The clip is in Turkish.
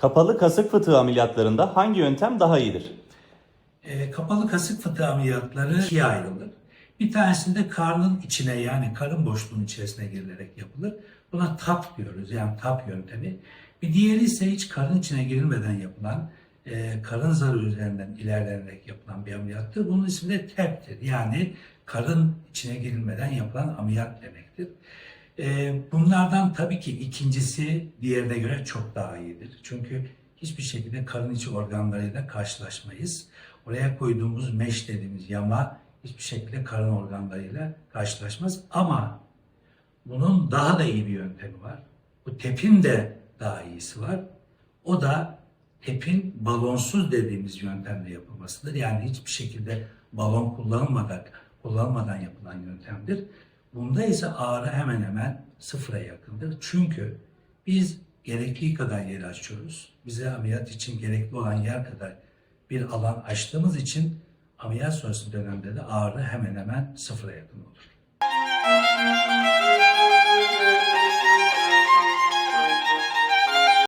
Kapalı kasık fıtığı ameliyatlarında hangi yöntem daha iyidir? E, kapalı kasık fıtığı ameliyatları ikiye ayrılır. Bir tanesinde karnın içine yani karın boşluğunun içerisine girilerek yapılır. Buna TAP diyoruz yani TAP yöntemi. Bir diğeri ise hiç karın içine girilmeden yapılan, e, karın zarı üzerinden ilerlenerek yapılan bir ameliyattır. Bunun ismi de TEP'tir. Yani karın içine girilmeden yapılan ameliyat demektir. E, bunlardan tabii ki ikincisi diğerine göre çok daha iyidir. Çünkü hiçbir şekilde karın içi organlarıyla karşılaşmayız. Oraya koyduğumuz meş dediğimiz yama hiçbir şekilde karın organlarıyla karşılaşmaz. Ama bunun daha da iyi bir yöntemi var. Bu tepin de daha iyisi var. O da tepin balonsuz dediğimiz yöntemle yapılmasıdır. Yani hiçbir şekilde balon kullanılmadan, kullanmadan yapılan yöntemdir. Bunda ise ağrı hemen hemen sıfıra yakındır. Çünkü biz gerektiği kadar yeri açıyoruz. Bize ameliyat için gerekli olan yer kadar bir alan açtığımız için ameliyat sonrası dönemde de ağrı hemen hemen sıfıra yakın olur.